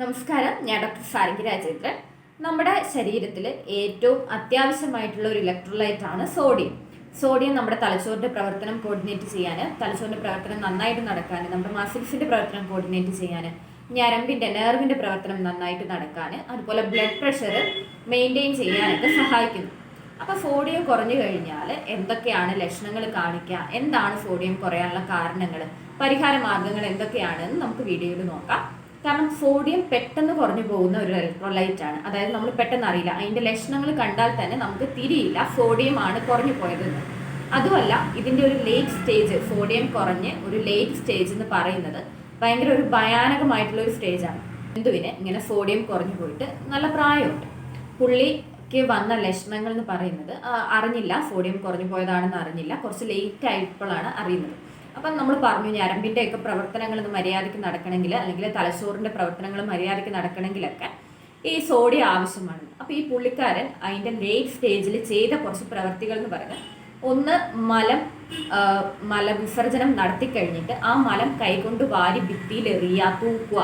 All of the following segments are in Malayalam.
നമസ്കാരം. ഞാൻ ഡോക്ടർ സാരംഗി രാജേന്ദ്രൻ. നമ്മുടെ ശരീരത്തിൽ ഏറ്റവും അത്യാവശ്യമായിട്ടുള്ള ഒരു ഇലക്ട്രോലൈറ്റ് ആണ് സോഡിയം സോഡിയം നമ്മുടെ തലച്ചോറിന്റെ പ്രവർത്തനം കോർഡിനേറ്റ് ചെയ്യാൻ തലച്ചോറിന്റെ പ്രവർത്തനം നന്നായിട്ട് നടക്കാൻ നമ്മുടെ മസിൽസിന്റെ പ്രവർത്തനം കോർഡിനേറ്റ് ചെയ്യാൻ ഞരമ്പിന്റെ നെർവിന്റെ പ്രവർത്തനം നന്നായിട്ട് നടക്കാൻ അതുപോലെ ബ്ലഡ് പ്രഷർ മെയിന്റെയിൻ ചെയ്യാനൊക്കെ സഹായിക്കുന്നു. അപ്പോൾ സോഡിയം കുറഞ്ഞു കഴിഞ്ഞാൽ എന്തൊക്കെയാണ് ലക്ഷണങ്ങൾ കാണിക്കുക എന്താണ് സോഡിയം കുറയാനുള്ള കാരണങ്ങൾ പരിഹാര മാർഗങ്ങൾ എന്തൊക്കെയാണെന്ന് നമുക്ക് വീഡിയോയിൽ നോക്കാം. കാരണം സോഡിയം പെട്ടെന്ന് കുറഞ്ഞു പോകുന്ന ഒരു ഇലക്ട്രോലൈറ്റ് ആണ്. അതായത് നമ്മൾ പെട്ടെന്ന് അറിയില്ല. അതിന്റെ ലക്ഷണങ്ങൾ കണ്ടാൽ തന്നെ നമുക്ക് തിരിയില്ല. സോഡിയം ആണ് കുറഞ്ഞു പോയതെന്ന് അതുമല്ല ഇതിന്റെ ഒരു ലേറ്റ് സ്റ്റേജ് സോഡിയം കുറഞ്ഞ് ഒരു ലേറ്റ് സ്റ്റേജ് എന്ന് പറയുന്നത് ഭയങ്കര ഒരു ഭയാനകമായിട്ടുള്ള ഒരു സ്റ്റേജ് ആണ്. ബിന്ദുവിന് ഇങ്ങനെ സോഡിയം കുറഞ്ഞു പോയിട്ട് നല്ല പ്രായമുണ്ട്. പുള്ളിക്ക് വന്ന ലക്ഷണങ്ങൾ എന്ന് പറയുന്നത് അറിഞ്ഞില്ല സോഡിയം കുറഞ്ഞു പോയതാണെന്ന് അറിഞ്ഞില്ല. കുറച്ച് ലേറ്റ് ആയപ്പോഴാണ് അറിയുന്നത്. അപ്പം നമ്മൾ പറഞ്ഞു ഞരമ്പിന്റെ ഒക്കെ പ്രവർത്തനങ്ങൾ മര്യാദയ്ക്ക് നടക്കണമെങ്കിൽ അല്ലെങ്കിൽ തലച്ചോറിന്റെ പ്രവർത്തനങ്ങൾ മര്യാദയ്ക്ക് നടക്കണമെങ്കിലൊക്കെ ഈ സോഡിയം ആവശ്യമാണ്. അപ്പോൾ ഈ പുള്ളിക്കാരൻ അതിന്റെ ലേറ്റ് സ്റ്റേജിൽ ചെയ്ത കുറച്ച് പ്രവർത്തികൾ എന്ന് പറഞ്ഞാൽ ഒന്ന് മലം മല മലവിസർജനം നടത്തി കഴിഞ്ഞിട്ട് ആ മലം കൈകൊണ്ട് വാരി ഭിത്തിയിൽ എറിയുക തൂക്കുക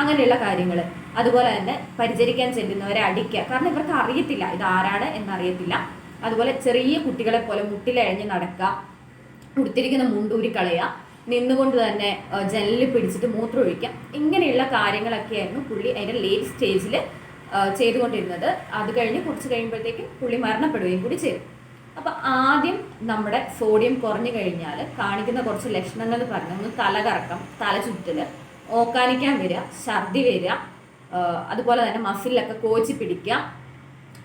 അങ്ങനെയുള്ള കാര്യങ്ങൾ. അതുപോലെ തന്നെ പരിചരിക്കാൻ ചെല്ലുന്നവരെ അടിക്കുക. കാരണം ഇവർക്ക് അറിയത്തില്ല ഇത് ആരാണ് എന്നറിയത്തില്ല. അതുപോലെ ചെറിയ കുട്ടികളെ പോലെ മുട്ടിലഴഞ്ഞ് നടക്കുക. ഉടുത്തിരിക്കുന്ന മുണ്ടൂരി കളയുക നിന്നുകൊണ്ട് തന്നെ ജനലിൽ പിടിച്ചിട്ട് മൂത്രം ഒഴിക്കാം ഇങ്ങനെയുള്ള കാര്യങ്ങളൊക്കെയായിരുന്നു പുള്ളി അതിന്റെ ലേറ്റ് സ്റ്റേജിൽ ചെയ്തുകൊണ്ടിരുന്നത്. അത് കഴിഞ്ഞ് കുറച്ച് കഴിയുമ്പോഴത്തേക്കും പുള്ളി മരണപ്പെടുകയും കൂടി ചെയ്തു. അപ്പോൾ ആദ്യം നമ്മുടെ സോഡിയം കുറഞ്ഞു കഴിഞ്ഞാൽ കാണിക്കുന്ന കുറച്ച് ലക്ഷണങ്ങൾ എന്ന് പറഞ്ഞാൽ ഒന്ന് തലകറക്കം തല ചുറ്റൽ ഓക്കാനിക്കാൻ വരിക ഛർദി വരിക അതുപോലെ തന്നെ മസിലൊക്കെ കോച്ചി പിടിക്കുക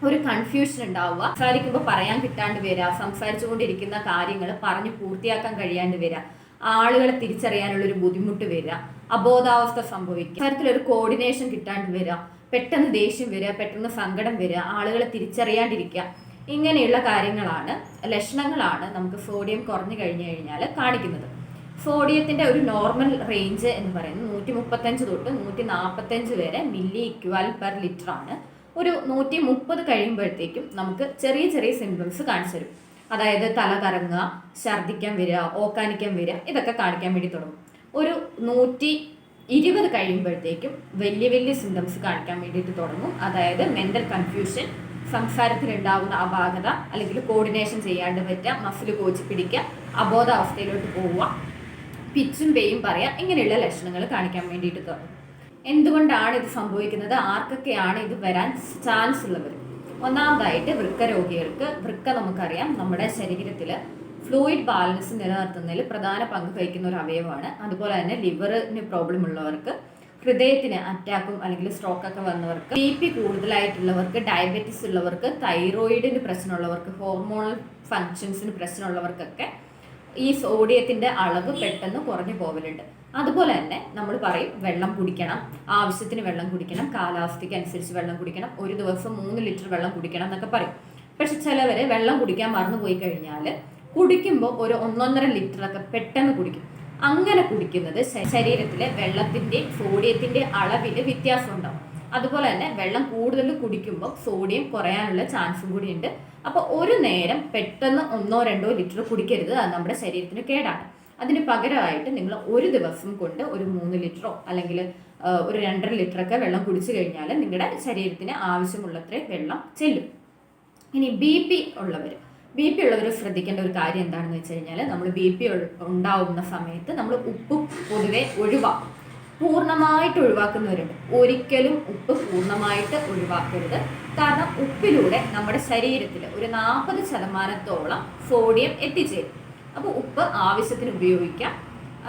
ഒരു കൺഫ്യൂഷൻ ഉണ്ടാവുക. സംസാരിക്കുമ്പോൾ പറയാൻ കിട്ടാണ്ട് വരിക. സംസാരിച്ചുകൊണ്ടിരിക്കുന്ന കാര്യങ്ങൾ പറഞ്ഞു പൂർത്തിയാക്കാൻ കഴിയാണ്ട് വരിക. ആളുകളെ തിരിച്ചറിയാനുള്ള ഒരു ബുദ്ധിമുട്ട് വരിക. അബോധാവസ്ഥ സംഭവിക്കുക. തരത്തിലൊരു കോർഡിനേഷൻ കിട്ടാണ്ട് വരിക. പെട്ടെന്ന് ദേഷ്യം വരിക പെട്ടെന്ന് സങ്കടം വരിക ആളുകളെ തിരിച്ചറിയാണ്ടിരിക്കുക. ഇങ്ങനെയുള്ള കാര്യങ്ങളാണ് ലക്ഷണങ്ങളാണ് നമുക്ക് സോഡിയം കുറഞ്ഞു കഴിഞ്ഞു കഴിഞ്ഞാൽ കാണിക്കുന്നത്. സോഡിയത്തിന്റെ ഒരു നോർമൽ റേഞ്ച് എന്ന് പറയുന്നത് നൂറ്റി മുപ്പത്തഞ്ച് തൊട്ട് നൂറ്റി നാൽപ്പത്തഞ്ച് വരെ മില്ലി ഇക്വാൽ പെർ ലിറ്റർ ആണ്. ഒരു നൂറ്റി മുപ്പത് കഴിയുമ്പോഴത്തേക്കും നമുക്ക് ചെറിയ ചെറിയ സിംറ്റംസ് കാണിച്ചു തരും. അതായത് തല കറങ്ങുക ഛർദ്ദിക്കാൻ വരിക ഓക്കാനിക്കാൻ വരിക ഇതൊക്കെ കാണിക്കാൻ വേണ്ടി തുടങ്ങും. ഒരു നൂറ്റി ഇരുപത് കഴിയുമ്പോഴത്തേക്കും വലിയ വലിയ സിംറ്റംസ് കാണിക്കാൻ വേണ്ടിയിട്ട് തുടങ്ങും. അതായത് മെന്റൽ കൺഫ്യൂഷൻ സംസാരത്തിലുണ്ടാകുന്ന അപാകത അല്ലെങ്കിൽ കോർഡിനേഷൻ ചെയ്യാണ്ട് പറ്റുക മസിൽ കോച്ചി പിടിക്കുക അബോധാവസ്ഥയിലോട്ട് പോവുക പിച്ചും പേയും പറയുക ഇങ്ങനെയുള്ള ലക്ഷണങ്ങൾ കാണിക്കാൻ വേണ്ടിയിട്ട് തുടങ്ങും. എന്തുകൊണ്ടാണ് ഇത് സംഭവിക്കുന്നത്? ആർക്കൊക്കെയാണ് ഇത് വരാൻ ചാൻസ് ഉള്ളവർ ഒന്നാമതായിട്ട് വൃക്ക രോഗികൾക്ക് വൃക്ക നമുക്കറിയാം നമ്മുടെ ശരീരത്തിൽ ഫ്ലൂയിഡ് ബാലൻസ് നിലനിർത്തുന്നതിൽ പ്രധാന പങ്ക് വഹിക്കുന്ന ഒരു അവയവമാണ്. അതുപോലെ തന്നെ ലിവറിന് പ്രോബ്ലം ഉള്ളവർക്ക് ഹൃദയത്തിന് അറ്റാക്കും അല്ലെങ്കിൽ സ്ട്രോക്ക് ഒക്കെ വന്നവർക്ക് ബി പി കൂടുതലായിട്ടുള്ളവർക്ക് ഡയബറ്റിസ് ഉള്ളവർക്ക് തൈറോയിഡിന് പ്രശ്നമുള്ളവർക്ക് ഹോർമോണൽ ഫങ്ഷൻസിന് പ്രശ്നമുള്ളവർക്കൊക്കെ ഈ സോഡിയത്തിന്റെ അളവ് പെട്ടെന്ന് കുറഞ്ഞു പോകലുണ്ട് അതുപോലെ തന്നെ നമ്മൾ പറയും വെള്ളം കുടിക്കണം ആവശ്യത്തിന് വെള്ളം കുടിക്കണം കാലാവസ്ഥയ്ക്ക് അനുസരിച്ച് വെള്ളം കുടിക്കണം ഒരു ദിവസം മൂന്ന് ലിറ്റർ വെള്ളം കുടിക്കണം എന്നൊക്കെ പറയും. പക്ഷെ ചിലവര് വെള്ളം കുടിക്കാൻ മറന്നു പോയി കഴിഞ്ഞാൽ കുടിക്കുമ്പോൾ ഒരു ഒന്നൊന്നര ലിറ്റർ ഒക്കെ പെട്ടെന്ന് കുടിക്കും. അങ്ങനെ കുടിക്കുന്നത് ശരീരത്തിലെ വെള്ളത്തിന്റെ സോഡിയത്തിന്റെ അളവിൽ വ്യത്യാസം ഉണ്ടാവും. അതുപോലെ തന്നെ വെള്ളം കൂടുതൽ കുടിക്കുമ്പോൾ സോഡിയം കുറയാനുള്ള ചാൻസും കൂടിയുണ്ട് അപ്പോൾ ഒരു നേരം പെട്ടെന്ന് ഒന്നോ രണ്ടോ ലിറ്റർ കുടിക്കരുത്. അത് നമ്മുടെ ശരീരത്തിന് കേടാണ്. അതിന് പകരമായിട്ട് നിങ്ങൾ ഒരു ദിവസം കൊണ്ട് ഒരു മൂന്ന് ലിറ്ററോ അല്ലെങ്കിൽ ഒരു രണ്ടര ലിറ്ററൊക്കെ വെള്ളം കുടിച്ചു കഴിഞ്ഞാൽ നിങ്ങളുടെ ശരീരത്തിന് ആവശ്യമുള്ളത്രയും വെള്ളം ചെല്ലും. ഇനി ബി പി ഉള്ളവർ ബി പി ഉള്ളവർ ശ്രദ്ധിക്കേണ്ട ഒരു കാര്യം എന്താണെന്ന് വെച്ച് കഴിഞ്ഞാൽ നമ്മൾ ബി പി ഉണ്ടാവുന്ന സമയത്ത് നമ്മൾ ഉപ്പ് പൊതുവെ ഒഴിവാക്കും. പൂർണമായിട്ട് ഒഴിവാക്കുന്നവരുണ്ട്. ഒരിക്കലും ഉപ്പ് പൂർണമായിട്ട് ഒഴിവാക്കരുത്. കാരണം ഉപ്പിലൂടെ നമ്മുടെ ശരീരത്തിൽ ഒരു നാൽപ്പത് ശതമാനത്തോളം സോഡിയം എത്തിച്ചേരും. അപ്പോൾ ഉപ്പ് ആവശ്യത്തിന് ഉപയോഗിക്കാം.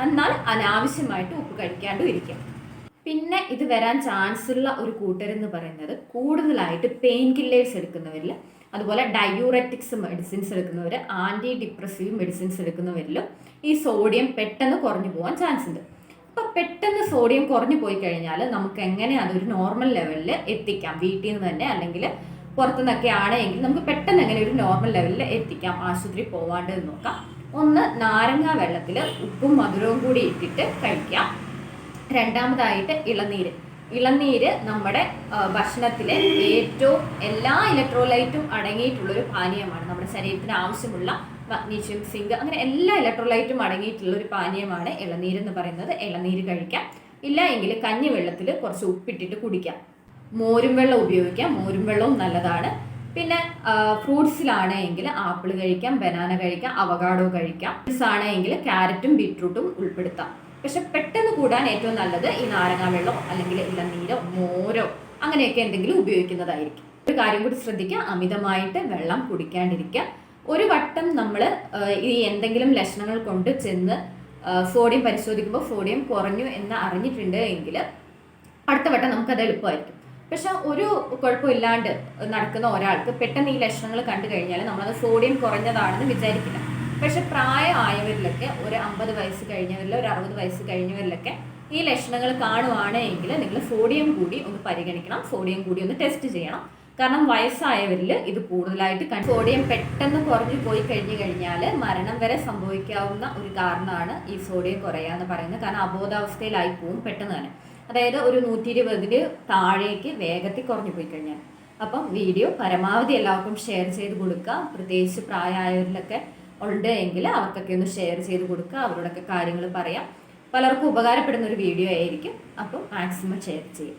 എന്നാൽ അനാവശ്യമായിട്ട് ഉപ്പ് കഴിക്കാണ്ടും ഇരിക്കാം. പിന്നെ ഇത് വരാൻ ചാൻസ് ഉള്ള ഒരു കൂട്ടരെന്ന് പറയുന്നത് കൂടുതലായിട്ട് പെയിൻ കില്ലേഴ്സ് എടുക്കുന്നവരിൽ അതുപോലെ ഡയൂററ്റിക്സ് മെഡിസിൻസ് എടുക്കുന്നവർ ആന്റി ഡിപ്രസീവ് മെഡിസിൻസ് എടുക്കുന്നവരിലും ഈ സോഡിയം പെട്ടെന്ന് കുറഞ്ഞു പോകാൻ ചാൻസ് ഉണ്ട് അപ്പോൾ പെട്ടെന്ന് സോഡിയം കുറഞ്ഞു പോയി കഴിഞ്ഞാൽ നമുക്ക് എങ്ങനെ അതൊരു നോർമൽ ലെവലിൽ എത്തിക്കാം? വീട്ടിൽ നിന്ന് തന്നെ അല്ലെങ്കിൽ പുറത്തുനിന്നൊക്കെ ആണെങ്കിൽ നമുക്ക് പെട്ടെന്ന് എങ്ങനെ ഒരു നോർമൽ ലെവലിൽ എത്തിക്കാം? ആശുപത്രി പോവാണ്ട് നോക്കാം. ഒന്ന് നാരങ്ങ വെള്ളത്തിൽ ഉപ്പും മധുരവും കൂടി ഇട്ടിട്ട് കഴിക്കാം. രണ്ടാമതായിട്ട് ഇളനീര്. ഇളനീര് നമ്മുടെ ഭക്ഷണത്തിലെ ഏറ്റവും എല്ലാ ഇലക്ട്രോലൈറ്റും അടങ്ങിയിട്ടുള്ളൊരു പാനീയമാണ്. നമ്മുടെ ശരീരത്തിന് ആവശ്യമുള്ള മഗ്നീഷ്യം സിങ്ക് അങ്ങനെ എല്ലാ ഇലക്ട്രോലൈറ്റും അടങ്ങിയിട്ടുള്ള ഒരു പാനീയമാണ് ഇളനീര് എന്ന് പറയുന്നത്. ഇളനീര് കഴിക്കാം. ഇല്ല എങ്കിൽ കഞ്ഞി വെള്ളത്തിൽ കുറച്ച് ഉപ്പിട്ടിട്ട് കുടിക്കാം. മോരും വെള്ളം ഉപയോഗിക്കാം. മോരും വെള്ളവും നല്ലതാണ്. പിന്നെ ഫ്രൂട്ട്സിലാണ് എങ്കിൽ ആപ്പിൾ കഴിക്കാം ബനാന കഴിക്കാം അവകാഡോ കഴിക്കാം. ഫ്രൂട്ട്സ് ആണ് എങ്കിൽ ക്യാരറ്റും ബീട്രൂട്ടും ഉൾപ്പെടുത്താം. പക്ഷെ പെട്ടെന്ന് കൂടാൻ ഏറ്റവും നല്ലത് ഈ നാരങ്ങ വെള്ളം അല്ലെങ്കിൽ ഇളനീരോ മോരോ അങ്ങനെയൊക്കെ എന്തെങ്കിലും ഉപയോഗിക്കുന്നതായിരിക്കും. ഒരു കാര്യം കൂടി ശ്രദ്ധിക്കുക അമിതമായിട്ട് വെള്ളം കുടിക്കാണ്ടിരിക്കുക. ഒരു വട്ടം നമ്മൾ ഈ എന്തെങ്കിലും ലക്ഷണങ്ങൾ കൊണ്ട് ചെന്ന് സോഡിയം പരിശോധിക്കുമ്പോൾ സോഡിയം കുറഞ്ഞു എന്ന് അറിഞ്ഞിട്ടുണ്ട് എങ്കിൽ അടുത്ത വട്ടം നമുക്കത് എളുപ്പമായിരിക്കും. പക്ഷെ ഒരു കുഴപ്പമില്ലാണ്ട് നടക്കുന്ന ഒരാൾക്ക് പെട്ടെന്ന് ഈ ലക്ഷണങ്ങൾ കണ്ടു കഴിഞ്ഞാൽ നമ്മളത് സോഡിയം കുറഞ്ഞതാണെന്ന് വിചാരിക്കില്ല. പക്ഷെ പ്രായമായവരിലൊക്കെ ഒരു അമ്പത് വയസ്സ് കഴിഞ്ഞവരിൽ ഒരു അറുപത് വയസ്സ് കഴിഞ്ഞവരിലൊക്കെ ഈ ലക്ഷണങ്ങൾ കാണുവാണെങ്കിൽ നിങ്ങൾ സോഡിയം കൂടി ഒന്ന് പരിഗണിക്കണം സോഡിയം കൂടി ഒന്ന് ടെസ്റ്റ് ചെയ്യണം. കാരണം വയസ്സായവരിൽ ഇത് കൂടുതലായിട്ട് സോഡിയം പെട്ടെന്ന് കുറഞ്ഞു പോയി കഴിഞ്ഞു കഴിഞ്ഞാൽ മരണം വരെ സംഭവിക്കാവുന്ന ഒരു കാരണമാണ് ഈ സോഡിയം കുറയുക എന്ന് പറയുന്നത്. കാരണം അബോധാവസ്ഥയിലായി പോവും പെട്ടെന്ന് തന്നെ. അതായത് ഒരു നൂറ്റി ഇരുപതിന് താഴേക്ക് വേഗത്തിൽ കുറഞ്ഞു പോയി കഴിഞ്ഞാൽ. അപ്പം വീഡിയോ പരമാവധി എല്ലാവർക്കും ഷെയർ ചെയ്ത് കൊടുക്കുക. പ്രത്യേകിച്ച് പ്രായമായവരിലൊക്കെ ഉണ്ട് എങ്കിൽ അവർക്കൊക്കെ ഒന്ന് ഷെയർ ചെയ്ത് കൊടുക്കുക. അവരോടൊക്കെ കാര്യങ്ങൾ പറയാം. പലർക്കും ഉപകാരപ്പെടുന്ന ഒരു വീഡിയോ ആയിരിക്കും. അപ്പം മാക്സിമം ഷെയർ ചെയ്യും